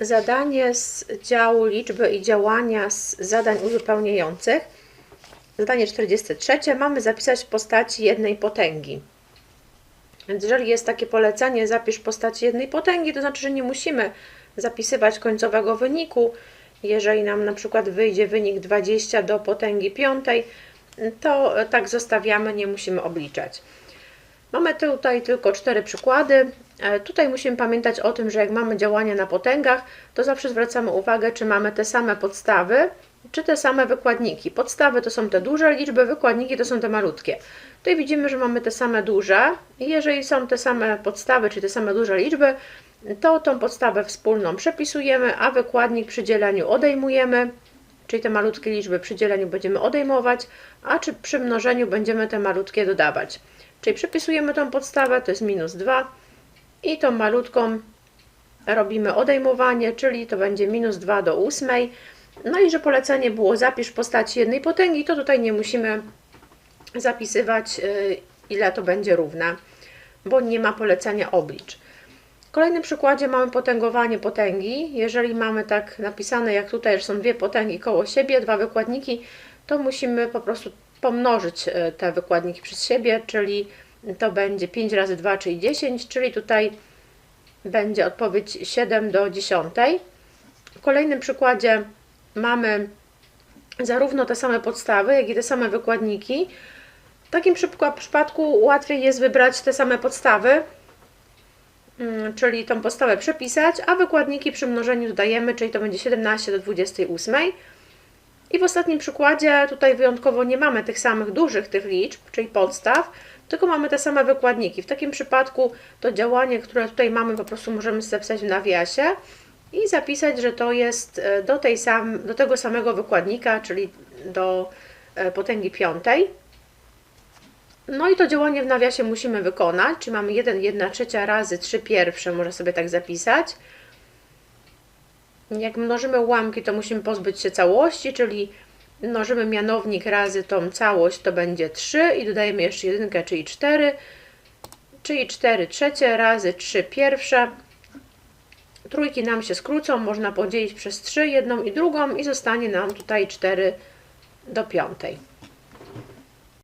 zadanie z działu liczby i działania z zadań uzupełniających. Zadanie 43. Mamy zapisać w postaci jednej potęgi. Więc jeżeli jest takie polecenie, zapisz w postaci jednej potęgi, to znaczy, że nie musimy zapisywać końcowego wyniku. Jeżeli nam na przykład wyjdzie wynik 20 do potęgi piątej, to tak zostawiamy, nie musimy obliczać. Mamy tutaj tylko cztery przykłady. E, Tutaj musimy pamiętać o tym, że jak mamy działania na potęgach, to zawsze zwracamy uwagę, czy mamy te same podstawy, czy te same wykładniki. Podstawy to są te duże liczby, wykładniki to są te malutkie. Tutaj widzimy, że mamy te same duże i jeżeli są te same podstawy, czy te same duże liczby, to tą podstawę wspólną przepisujemy, a wykładnik przy dzieleniu odejmujemy, czyli te malutkie liczby przy dzieleniu będziemy odejmować, a czy przy mnożeniu będziemy te malutkie dodawać. Czyli przepisujemy tą podstawę, to jest minus 2 i tą malutką robimy odejmowanie, czyli to będzie minus 2 do 8. No i że polecenie było zapisz w postaci jednej potęgi, to tutaj nie musimy zapisywać y, ile to będzie równe, bo nie ma polecenia oblicz. W kolejnym przykładzie mamy potęgowanie potęgi. Jeżeli mamy tak napisane jak tutaj, że są dwie potęgi koło siebie, dwa wykładniki, to musimy po prostu pomnożyć e, te wykładniki przez siebie, czyli to będzie 5 razy 2, czyli 10, czyli tutaj będzie odpowiedź 7 do 10. W kolejnym przykładzie mamy zarówno te same podstawy, jak i te same wykładniki. W takim przypa- przypadku łatwiej jest wybrać te same podstawy, mm, czyli tą podstawę przepisać, a wykładniki przy mnożeniu dodajemy, czyli to będzie 17 do 28. I w ostatnim przykładzie tutaj wyjątkowo nie mamy tych samych dużych tych liczb, czyli podstaw, tylko mamy te same wykładniki. W takim przypadku to działanie, które tutaj mamy, po prostu możemy zapisać w nawiasie i zapisać, że to jest e, do, tej sam, do tego samego wykładnika, czyli do e, potęgi piątej. No i to działanie w nawiasie musimy wykonać, czyli mamy 1, 1 trzecia razy 3 pierwsze, można sobie tak zapisać. Jak mnożymy ułamki, to musimy pozbyć się całości, czyli mnożymy mianownik razy tą całość, to będzie 3 i dodajemy jeszcze jedynkę, czyli 4, czyli 4 trzecie razy 3 pierwsze. Trójki nam się skrócą, można podzielić przez 3 jedną i drugą i zostanie nam tutaj 4 do piątej.